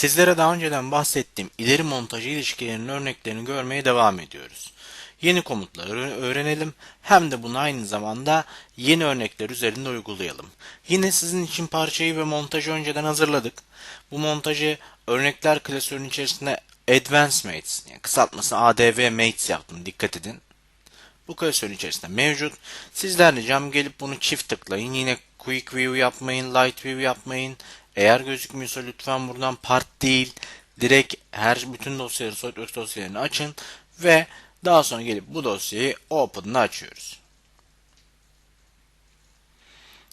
Sizlere daha önceden bahsettiğim ileri montaj ilişkilerinin örneklerini görmeye devam ediyoruz. Yeni komutları öğrenelim hem de bunu aynı zamanda yeni örnekler üzerinde uygulayalım. Yine sizin için parçayı ve montajı önceden hazırladık. Bu montajı örnekler klasörünün içerisinde Advanced Mates, yani kısaltması ADV Mates yaptım dikkat edin. Bu klasörün içerisinde mevcut. Sizden ricam gelip bunu çift tıklayın. Yine Quick View yapmayın, Light View yapmayın. Eğer gözükmüyorsa lütfen buradan part değil, direkt her bütün dosyaları, SolidWorks dosyalarını açın ve daha sonra gelip bu dosyayı Open'da açıyoruz.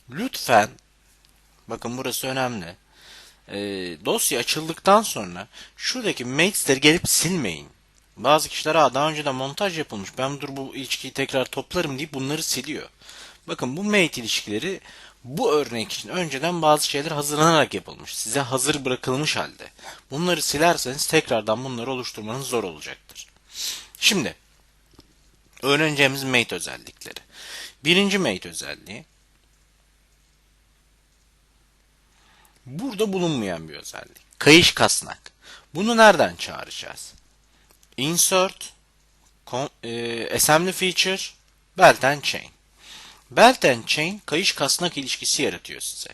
Lütfen, bakın burası önemli. Ee, dosya açıldıktan sonra şuradaki mates'leri gelip silmeyin. Bazı kişiler Aa, daha önceden montaj yapılmış ben dur bu ilişkiyi tekrar toplarım deyip bunları siliyor. Bakın bu mate ilişkileri bu örnek için önceden bazı şeyler hazırlanarak yapılmış. Size hazır bırakılmış halde. Bunları silerseniz tekrardan bunları oluşturmanız zor olacaktır. Şimdi öğreneceğimiz mate özellikleri. Birinci mate özelliği burada bulunmayan bir özellik. Kayış kasnak. Bunu nereden çağıracağız? Insert e, assembly feature belt and chain. Belt and chain kayış kasnak ilişkisi yaratıyor size.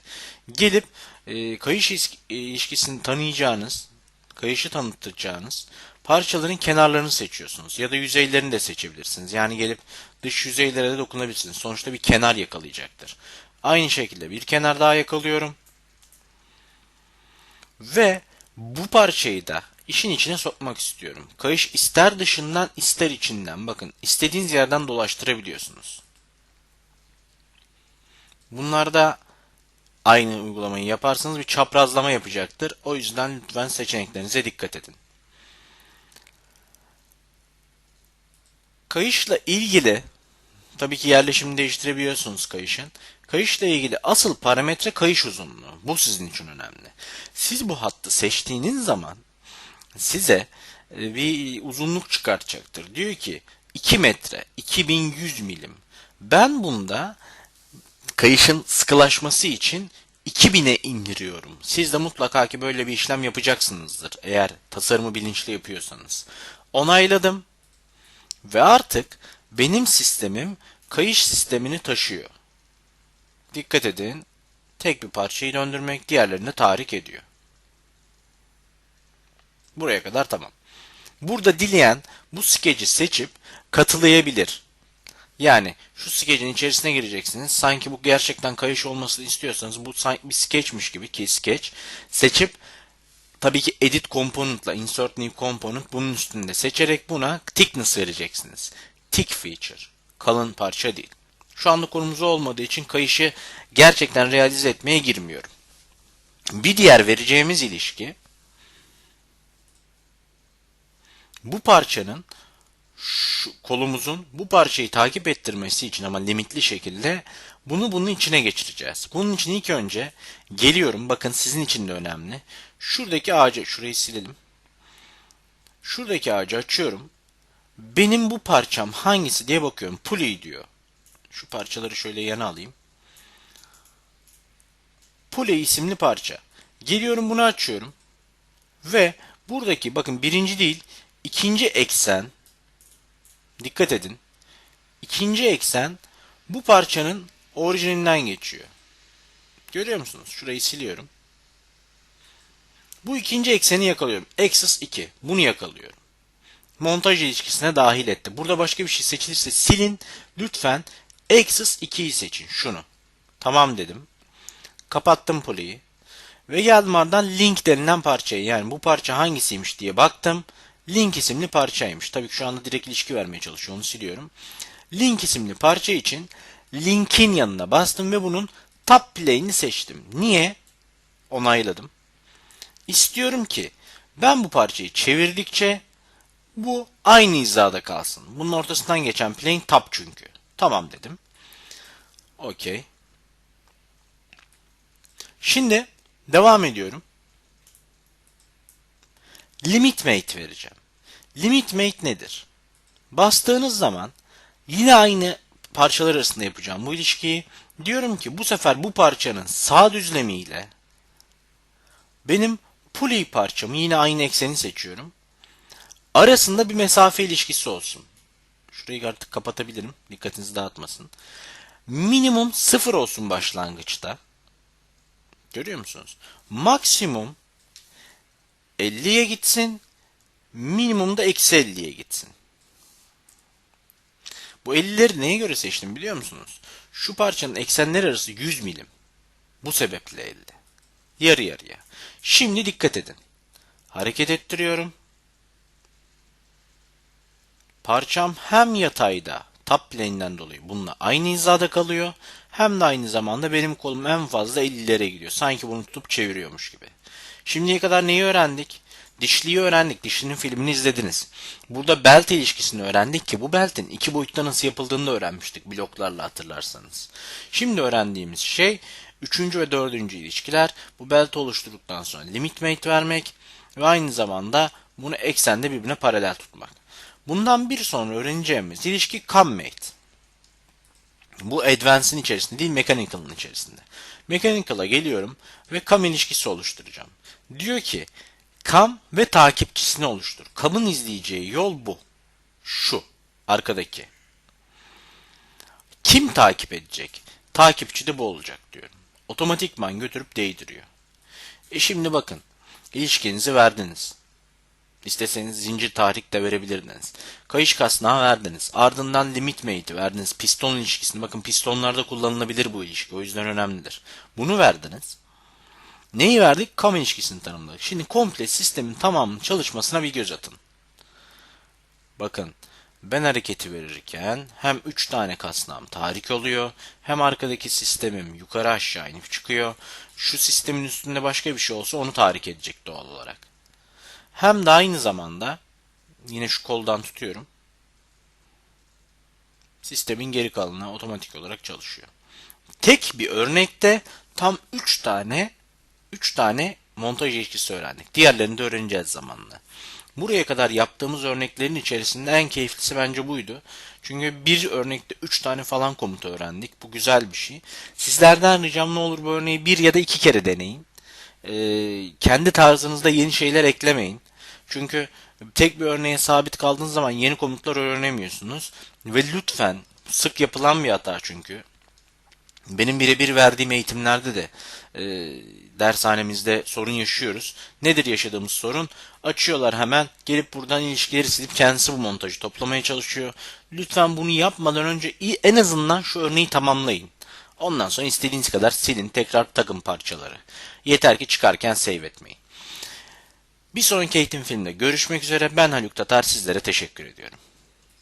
Gelip e, kayış e, ilişkisini tanıyacağınız, kayışı tanıtacağınız parçaların kenarlarını seçiyorsunuz. Ya da yüzeylerini de seçebilirsiniz. Yani gelip dış yüzeylere de dokunabilirsiniz. Sonuçta bir kenar yakalayacaktır. Aynı şekilde bir kenar daha yakalıyorum. Ve bu parçayı da işin içine sokmak istiyorum. Kayış ister dışından ister içinden bakın istediğiniz yerden dolaştırabiliyorsunuz. Bunlarda aynı uygulamayı yaparsanız bir çaprazlama yapacaktır. O yüzden lütfen seçeneklerinize dikkat edin. Kayışla ilgili tabii ki yerleşimi değiştirebiliyorsunuz kayışın. Kayışla ilgili asıl parametre kayış uzunluğu. Bu sizin için önemli. Siz bu hattı seçtiğiniz zaman size e, bir uzunluk çıkartacaktır. Diyor ki 2 metre 2100 milim. Ben bunda kayışın sıkılaşması için 2000'e indiriyorum. Siz de mutlaka ki böyle bir işlem yapacaksınızdır. Eğer tasarımı bilinçli yapıyorsanız. Onayladım. Ve artık benim sistemim kayış sistemini taşıyor. Dikkat edin. Tek bir parçayı döndürmek diğerlerini tahrik ediyor. Buraya kadar tamam. Burada dileyen bu skeci seçip katılayabilir. Yani şu skecin içerisine gireceksiniz. Sanki bu gerçekten kayış olmasını istiyorsanız bu sanki bir sketchmiş gibi ki sketch seçip tabii ki edit component'la insert new component bunun üstünde seçerek buna thickness vereceksiniz. Thick feature. Kalın parça değil. Şu anda konumuz olmadığı için kayışı gerçekten realize etmeye girmiyorum. Bir diğer vereceğimiz ilişki bu parçanın şu kolumuzun bu parçayı takip ettirmesi için ama limitli şekilde bunu bunun içine geçireceğiz. Bunun için ilk önce geliyorum. Bakın sizin için de önemli. Şuradaki ağacı şurayı silelim. Şuradaki ağacı açıyorum. Benim bu parçam hangisi diye bakıyorum. Pulley diyor. Şu parçaları şöyle yana alayım. Pulley isimli parça. Geliyorum bunu açıyorum. Ve buradaki bakın birinci değil ikinci eksen dikkat edin. İkinci eksen bu parçanın orijininden geçiyor. Görüyor musunuz? Şurayı siliyorum. Bu ikinci ekseni yakalıyorum. Axis 2. Bunu yakalıyorum. Montaj ilişkisine dahil etti. Burada başka bir şey seçilirse silin. Lütfen Axis 2'yi seçin. Şunu. Tamam dedim. Kapattım poliyi. Ve geldim link denilen parçayı yani bu parça hangisiymiş diye baktım. Link isimli parçaymış. Tabii ki şu anda direkt ilişki vermeye çalışıyor. Onu siliyorum. Link isimli parça için linkin yanına bastım ve bunun top play'ini seçtim. Niye? Onayladım. İstiyorum ki ben bu parçayı çevirdikçe bu aynı hizada kalsın. Bunun ortasından geçen plane top çünkü. Tamam dedim. Okey. Şimdi devam ediyorum. Limit mate vereceğim. Limit mate nedir? Bastığınız zaman yine aynı parçalar arasında yapacağım bu ilişkiyi. Diyorum ki bu sefer bu parçanın sağ düzlemiyle benim pulley parçamı yine aynı ekseni seçiyorum. Arasında bir mesafe ilişkisi olsun. Şurayı artık kapatabilirim. Dikkatinizi dağıtmasın. Minimum sıfır olsun başlangıçta. Görüyor musunuz? Maksimum 50'ye gitsin. Minimum da eksi 50'ye gitsin. Bu 50'leri neye göre seçtim biliyor musunuz? Şu parçanın eksenler arası 100 milim. Bu sebeple 50. Yarı yarıya. Şimdi dikkat edin. Hareket ettiriyorum. Parçam hem yatayda top plane'den dolayı bununla aynı hizada kalıyor. Hem de aynı zamanda benim kolum en fazla 50'lere gidiyor. Sanki bunu tutup çeviriyormuş gibi. Şimdiye kadar neyi öğrendik? Dişliyi öğrendik. Dişlinin filmini izlediniz. Burada belt ilişkisini öğrendik ki bu beltin iki boyutta nasıl yapıldığını da öğrenmiştik bloklarla hatırlarsanız. Şimdi öğrendiğimiz şey üçüncü ve dördüncü ilişkiler. Bu belti oluşturduktan sonra limit mate vermek ve aynı zamanda bunu eksende birbirine paralel tutmak. Bundan bir sonra öğreneceğimiz ilişki commate. Bu advance'in içerisinde değil mechanical'ın içerisinde. Mechanical'a geliyorum ve come ilişkisi oluşturacağım. Diyor ki come ve takipçisini oluştur. Come'ın izleyeceği yol bu. Şu. Arkadaki. Kim takip edecek? Takipçi de bu olacak diyorum. Otomatikman götürüp değdiriyor. E şimdi bakın. İlişkinizi verdiniz. İsteseniz zincir tahrik de verebilirdiniz. Kayış kasnağı verdiniz. Ardından limit mate'i verdiniz. Piston ilişkisini. Bakın pistonlarda kullanılabilir bu ilişki. O yüzden önemlidir. Bunu verdiniz. Neyi verdik? Kam ilişkisini tanımladık. Şimdi komple sistemin tamamının çalışmasına bir göz atın. Bakın ben hareketi verirken hem 3 tane kasnağım tahrik oluyor hem arkadaki sistemim yukarı aşağı inip çıkıyor. Şu sistemin üstünde başka bir şey olsa onu tahrik edecek doğal olarak. Hem de aynı zamanda yine şu koldan tutuyorum. Sistemin geri kalanı otomatik olarak çalışıyor. Tek bir örnekte tam 3 tane 3 tane montaj ilişkisi öğrendik. Diğerlerini de öğreneceğiz zamanla. Buraya kadar yaptığımız örneklerin içerisinde en keyiflisi bence buydu. Çünkü bir örnekte 3 tane falan komut öğrendik. Bu güzel bir şey. Sizlerden ricam ne olur bu örneği bir ya da iki kere deneyin. Ee, kendi tarzınızda yeni şeyler eklemeyin. Çünkü tek bir örneğe sabit kaldığınız zaman yeni komutlar öğrenemiyorsunuz. Ve lütfen sık yapılan bir hata çünkü. Benim birebir verdiğim eğitimlerde de e, dershanemizde sorun yaşıyoruz. Nedir yaşadığımız sorun? Açıyorlar hemen gelip buradan ilişkileri silip kendisi bu montajı toplamaya çalışıyor. Lütfen bunu yapmadan önce en azından şu örneği tamamlayın. Ondan sonra istediğiniz kadar silin tekrar takın parçaları. Yeter ki çıkarken save etmeyin. Bir sonraki eğitim filmde görüşmek üzere. Ben Haluk Tatar sizlere teşekkür ediyorum.